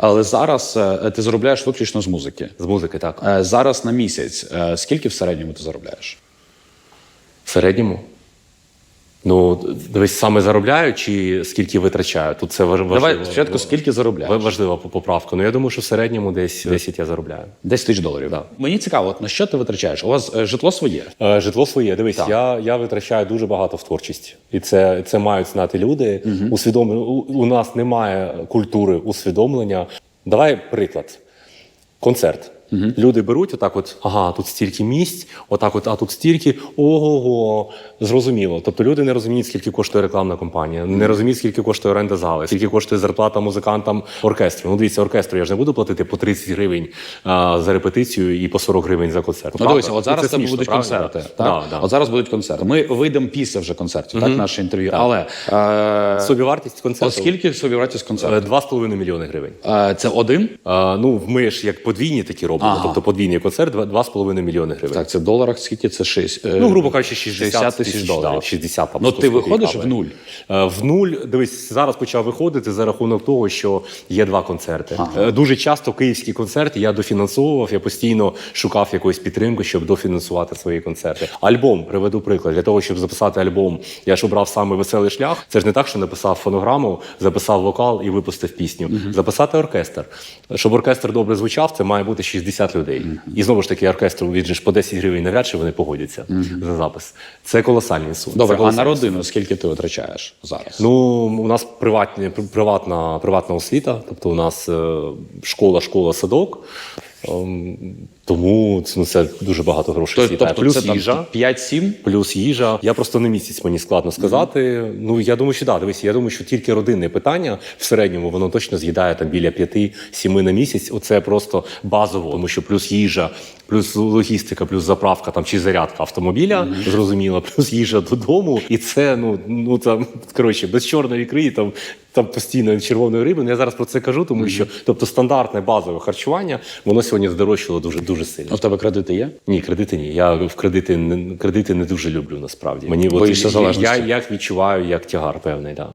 Але зараз е, ти заробляєш виключно з музики. З музики, так. Е, Зараз на місяць. е, Скільки в середньому ти заробляєш? В середньому. Ну, дивись, саме заробляю чи скільки витрачаю? Тут це важ- важливо. Давай спочатку скільки заробляєш? Важлива поправка. Ну я думаю, що в середньому десь 10 я заробляю. 10 тисяч доларів. Да. Мені цікаво, от на що ти витрачаєш? У вас е, житло своє. Е, Житло своє. Дивись, я, я витрачаю дуже багато в творчість, і це, це мають знати люди. Усвідом... у, у нас немає культури усвідомлення. Давай приклад. Концерт. Люди беруть отак, от ага, тут стільки місць, отак, от, а тут стільки. Ого, зрозуміло. Тобто люди не розуміють, скільки коштує рекламна кампанія, не розуміють, скільки коштує оренда зали, скільки коштує зарплата музикантам оркестру. Ну, дивіться, оркестру я ж не буду платити по 30 гривень а, за репетицію і по 40 гривень за концерт. Ну, дивися, от зараз це це смішно, будуть правильно? концерти. Так? Да, да. От зараз будуть концерти. Ми вийдемо після вже концертів, так, наше інтерв'ю. Але е, Собівартість концерту оскільки собівартість е, концерту? 2,5 мільйони гривень. Е, Це один? А, ну, ми ж як подвійні такі робимо, Ага. тобто подвійний концерт 2 2,5 мільйони гривень. Так, це в доларах. Скільки це 6? Ну, грубо кажучи, 60, тисяч доларів. 60 там, Ну, ти виходиш в нуль. Е, В нуль, дивись, зараз почав виходити за рахунок того, що є два концерти. Е, Дуже часто київські концерти я дофінансовував, я постійно шукав якусь підтримку, щоб дофінансувати свої концерти. Альбом, приведу приклад, для того, щоб записати альбом, я ж обрав саме веселий шлях. Це ж не так, що написав фонограму, записав вокал і випустив пісню. Записати оркестр. Щоб оркестр добре звучав, це має бути 60 людей. І знову ж таки, оркестр він же ж по 10 гривень навряд чи вони погодяться за запис. Це колосальний сум. Добре, Це а на родину скільки ти витрачаєш зараз? Ну, у нас приватні, приватна, приватна освіта, тобто у нас е, школа, школа, садок. Ем, тому це, ну, це дуже багато грошей. Тобто, тобто плюс це їжа. 5-7? Плюс їжа. Я просто не місяць мені складно сказати. Ну я думаю, що да, дивись, я думаю, що тільки родинне питання в середньому воно точно з'їдає там біля 5-7 на місяць. Оце просто базово, тому що плюс їжа, плюс логістика, плюс заправка там чи зарядка автомобіля, зрозуміло, плюс їжа додому. І це ну ну там коротше без чорної ікри там. Там постійно червоної риби. Ну, Я зараз про це кажу, тому що тобто стандартне базове харчування воно сьогодні здорожчало дуже дуже сильно. У тебе кредити є? Ні, кредити ні. Я в кредити не кредити не дуже люблю насправді. Мені от, Боїшся я, залежності? я, я відчуваю як тягар певний. Да.